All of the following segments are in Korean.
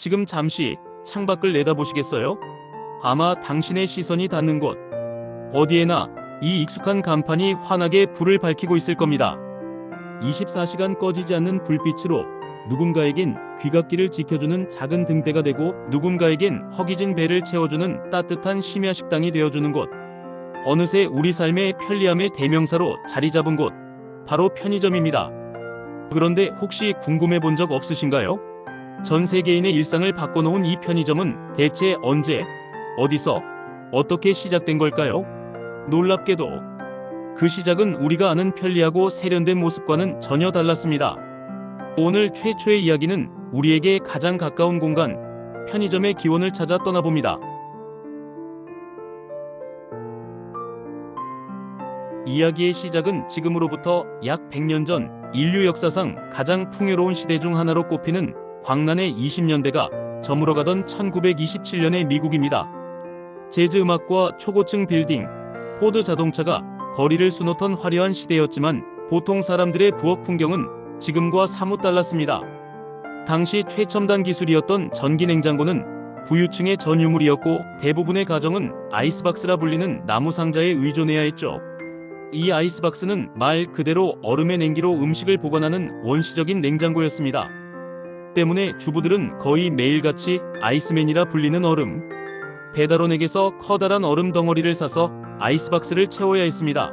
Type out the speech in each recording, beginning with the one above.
지금 잠시 창밖을 내다보시겠어요? 아마 당신의 시선이 닿는 곳 어디에나 이 익숙한 간판이 환하게 불을 밝히고 있을 겁니다. 24시간 꺼지지 않는 불빛으로 누군가에겐 귀갓길을 지켜주는 작은 등대가 되고 누군가에겐 허기진 배를 채워주는 따뜻한 심야 식당이 되어주는 곳. 어느새 우리 삶의 편리함의 대명사로 자리 잡은 곳. 바로 편의점입니다. 그런데 혹시 궁금해 본 적 없으신가요? 전 세계인의 일상을 바꿔놓은 이 편의점은 대체 언제, 어디서, 어떻게 시작된 걸까요? 놀랍게도 그 시작은 우리가 아는 편리하고 세련된 모습과는 전혀 달랐습니다. 오늘 최초의 이야기는 우리에게 가장 가까운 공간, 편의점의 기원을 찾아 떠나봅니다. 이야기의 시작은 지금으로부터 약 100년 전 인류 역사상 가장 풍요로운 시대 중 하나로 꼽히는 광란의 20년대가 저물어가던 1927년의 미국입니다. 재즈 음악과 초고층 빌딩, 포드 자동차가 거리를 수놓던 화려한 시대였지만 보통 사람들의 부엌 풍경은 지금과 사뭇 달랐습니다. 당시 최첨단 기술이었던 전기 냉장고는 부유층의 전유물이었고 대부분의 가정은 아이스박스라 불리는 나무 상자에 의존해야 했죠. 이 아이스박스는 말 그대로 얼음의 냉기로 음식을 보관하는 원시적인 냉장고였습니다. 때문에 주부들은 거의 매일같이 아이스맨이라 불리는 얼음, 배달원에게서 커다란 얼음 덩어리를 사서 아이스박스를 채워야 했습니다.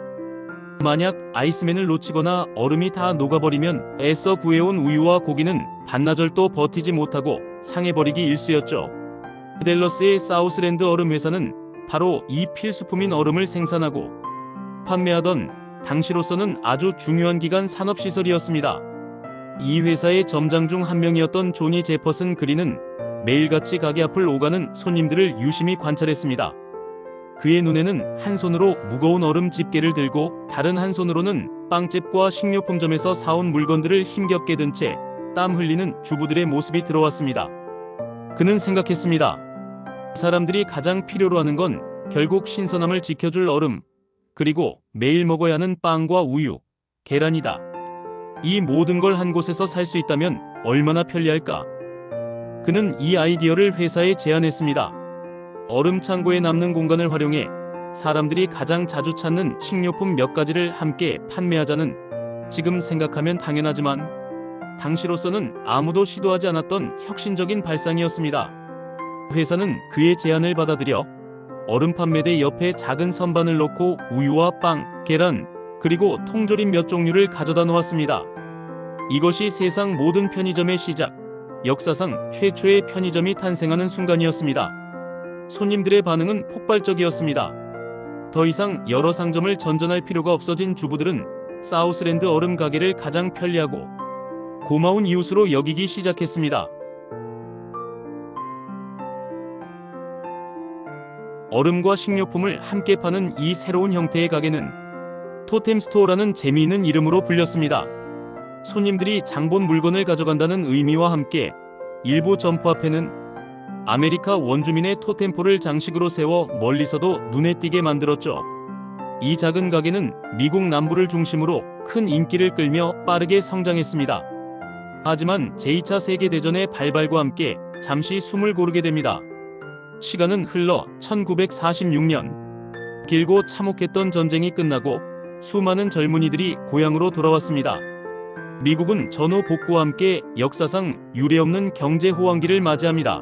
만약 아이스맨을 놓치거나 얼음이 다 녹아버리면 애써 구해온 우유와 고기는 반나절도 버티지 못하고 상해버리기 일쑤였죠. 델러스의 사우스랜드 얼음 회사는 바로 이 필수품인 얼음을 생산하고 판매하던 당시로서는 아주 중요한 기간 산업시설이었습니다. 이 회사의 점장 중 한 명이었던 조니 제퍼슨 그린은 매일같이 가게 앞을 오가는 손님들을 유심히 관찰했습니다. 그의 눈에는 한 손으로 무거운 얼음 집게를 들고 다른 한 손으로는 빵집과 식료품점에서 사온 물건들을 힘겹게 든 채 땀 흘리는 주부들의 모습이 들어왔습니다. 그는 생각했습니다. 사람들이 가장 필요로 하는 건 결국 신선함을 지켜줄 얼음, 그리고 매일 먹어야 하는 빵과 우유, 계란이다. 이 모든 걸 한 곳에서 살 수 있다면 얼마나 편리할까? 그는 이 아이디어를 회사에 제안했습니다. 얼음 창고에 남는 공간을 활용해 사람들이 가장 자주 찾는 식료품 몇 가지를 함께 판매하자는 지금 생각하면 당연하지만 당시로서는 아무도 시도하지 않았던 혁신적인 발상이었습니다. 회사는 그의 제안을 받아들여 얼음 판매대 옆에 작은 선반을 놓고 우유와 빵, 계란, 그리고 통조림 몇 종류를 가져다 놓았습니다. 이것이 세상 모든 편의점의 시작, 역사상 최초의 편의점이 탄생하는 순간이었습니다. 손님들의 반응은 폭발적이었습니다. 더 이상 여러 상점을 전전할 필요가 없어진 주부들은 사우스랜드 얼음 가게를 가장 편리하고 고마운 이웃으로 여기기 시작했습니다. 얼음과 식료품을 함께 파는 이 새로운 형태의 가게는 토템 스토어라는 재미있는 이름으로 불렸습니다. 손님들이 장본 물건을 가져간다는 의미와 함께 일부 점포 앞에는 아메리카 원주민의 토템포를 장식으로 세워 멀리서도 눈에 띄게 만들었죠. 이 작은 가게는 미국 남부를 중심으로 큰 인기를 끌며 빠르게 성장했습니다. 하지만 제2차 세계대전의 발발과 함께 잠시 숨을 고르게 됩니다. 시간은 흘러 1946년. 길고 참혹했던 전쟁이 끝나고 수많은 젊은이들이 고향으로 돌아왔습니다. 미국은 전후 복구와 함께 역사상 유례없는 경제 호황기를 맞이합니다.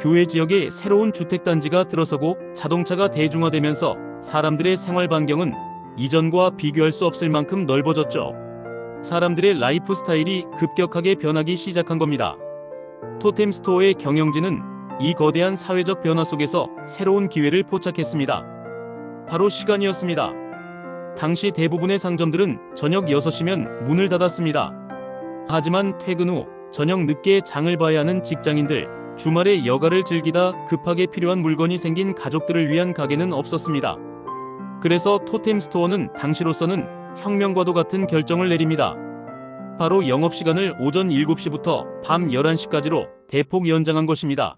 교외 지역에 새로운 주택단지가 들어서고 자동차가 대중화되면서 사람들의 생활 반경은 이전과 비교할 수 없을 만큼 넓어졌죠. 사람들의 라이프 스타일이 급격하게 변하기 시작한 겁니다. 토템 스토어의 경영진은 이 거대한 사회적 변화 속에서 새로운 기회를 포착했습니다. 바로 시간이었습니다. 당시 대부분의 상점들은 저녁 6시면 문을 닫았습니다. 하지만 퇴근 후 저녁 늦게 장을 봐야 하는 직장인들, 주말에 여가를 즐기다 급하게 필요한 물건이 생긴 가족들을 위한 가게는 없었습니다. 그래서 토템 스토어는 당시로서는 혁명과도 같은 결정을 내립니다. 바로 영업시간을 오전 7시부터 밤 11시까지로 대폭 연장한 것입니다.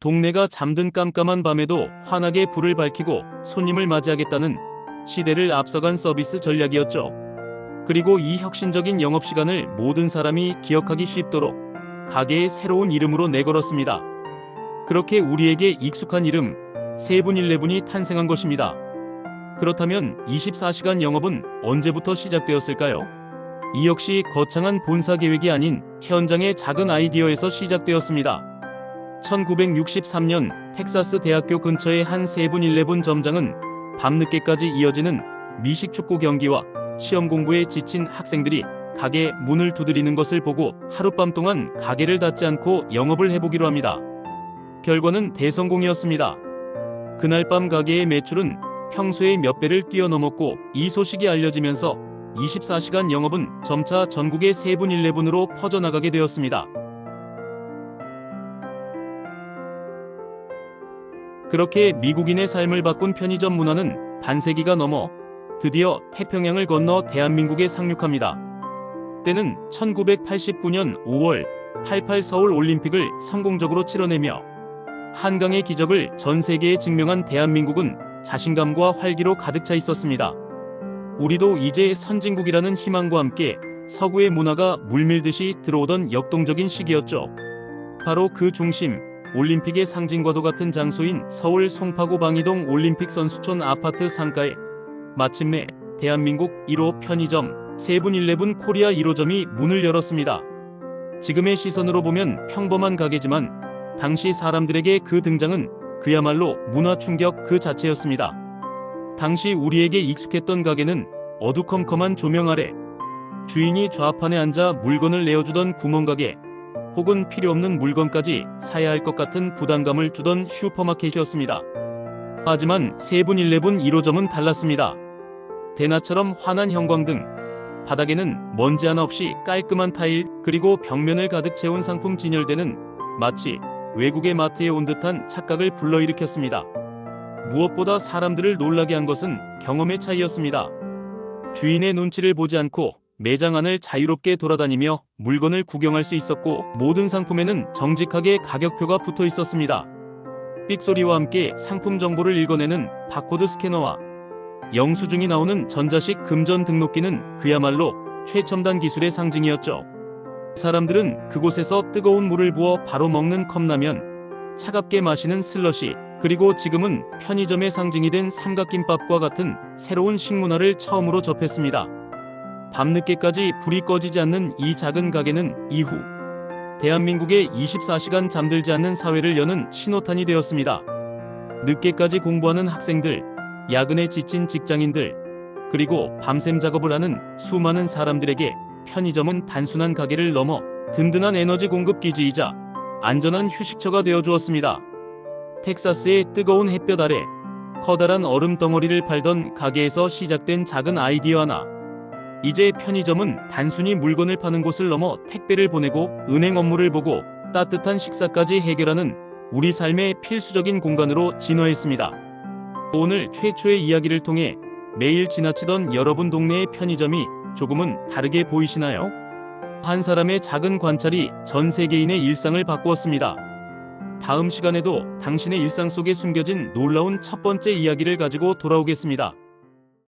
동네가 잠든 깜깜한 밤에도 환하게 불을 밝히고 손님을 맞이하겠다는 시대를 앞서간 서비스 전략이었죠. 그리고 이 혁신적인 영업시간을 모든 사람이 기억하기 쉽도록 가게의 새로운 이름으로 내걸었습니다. 그렇게 우리에게 익숙한 이름 세븐 일레븐이 탄생한 것입니다. 그렇다면 24시간 영업은 언제부터 시작되었을까요? 이 역시 거창한 본사 계획이 아닌 현장의 작은 아이디어에서 시작되었습니다. 1963년 텍사스 대학교 근처의 한 세븐일레븐 점장은 밤늦게까지 이어지는 미식 축구 경기와 시험 공부에 지친 학생들이 가게 문을 두드리는 것을 보고 하룻밤 동안 가게를 닫지 않고 영업을 해보기로 합니다. 결과는 대성공이었습니다. 그날 밤 가게의 매출은 평소의 몇 배를 뛰어넘었고 이 소식이 알려지면서 24시간 영업은 점차 전국의 세븐일레븐으로 퍼져나가게 되었습니다. 그렇게 미국인의 삶을 바꾼 편의점 문화는 반세기가 넘어 드디어 태평양을 건너 대한민국에 상륙합니다. 때는 1989년 5월 88 서울 올림픽을 성공적으로 치러내며 한강의 기적을 전 세계에 증명한 대한민국은 자신감과 활기로 가득 차 있었습니다. 우리도 이제 선진국이라는 희망과 함께 서구의 문화가 물밀듯이 들어오던 역동적인 시기였죠. 바로 그 중심, 올림픽의 상징과도 같은 장소인 서울 송파구 방이동 올림픽 선수촌 아파트 상가에 마침내 대한민국 1호 편의점 세븐일레븐 코리아 1호점이 문을 열었습니다. 지금의 시선으로 보면 평범한 가게지만 당시 사람들에게 그 등장은 그야말로 문화 충격 그 자체였습니다. 당시 우리에게 익숙했던 가게는 어두컴컴한 조명 아래 주인이 좌판에 앉아 물건을 내어주던 구멍가게 혹은 필요 없는 물건까지 사야 할 것 같은 부담감을 주던 슈퍼마켓이었습니다. 하지만 세븐 일레븐 1호점은 달랐습니다. 대나처럼 환한 형광등, 바닥에는 먼지 하나 없이 깔끔한 타일, 그리고 벽면을 가득 채운 상품 진열대는 마치 외국의 마트에 온 듯한 착각을 불러일으켰습니다. 무엇보다 사람들을 놀라게 한 것은 경험의 차이였습니다. 주인의 눈치를 보지 않고 매장 안을 자유롭게 돌아다니며 물건을 구경할 수 있었고 모든 상품에는 정직하게 가격표가 붙어 있었습니다. 삑소리와 함께 상품 정보를 읽어내는 바코드 스캐너와 영수증이 나오는 전자식 금전 등록기는 그야말로 최첨단 기술의 상징이었죠. 사람들은 그곳에서 뜨거운 물을 부어 바로 먹는 컵라면, 차갑게 마시는 슬러시, 그리고 지금은 편의점의 상징이 된 삼각김밥과 같은 새로운 식문화를 처음으로 접했습니다. 밤늦게까지 불이 꺼지지 않는 이 작은 가게는 이후 대한민국의 24시간 잠들지 않는 사회를 여는 신호탄이 되었습니다. 늦게까지 공부하는 학생들, 야근에 지친 직장인들, 그리고 밤샘 작업을 하는 수많은 사람들에게 편의점은 단순한 가게를 넘어 든든한 에너지 공급 기지이자 안전한 휴식처가 되어 주었습니다. 텍사스의 뜨거운 햇볕 아래 커다란 얼음 덩어리를 팔던 가게에서 시작된 작은 아이디어 하나. 이제 편의점은 단순히 물건을 파는 곳을 넘어 택배를 보내고 은행 업무를 보고 따뜻한 식사까지 해결하는 우리 삶의 필수적인 공간으로 진화했습니다. 오늘 최초의 이야기를 통해 매일 지나치던 여러분 동네의 편의점이 조금은 다르게 보이시나요? 한 사람의 작은 관찰이 전 세계인의 일상을 바꾸었습니다. 다음 시간에도 당신의 일상 속에 숨겨진 놀라운 첫 번째 이야기를 가지고 돌아오겠습니다.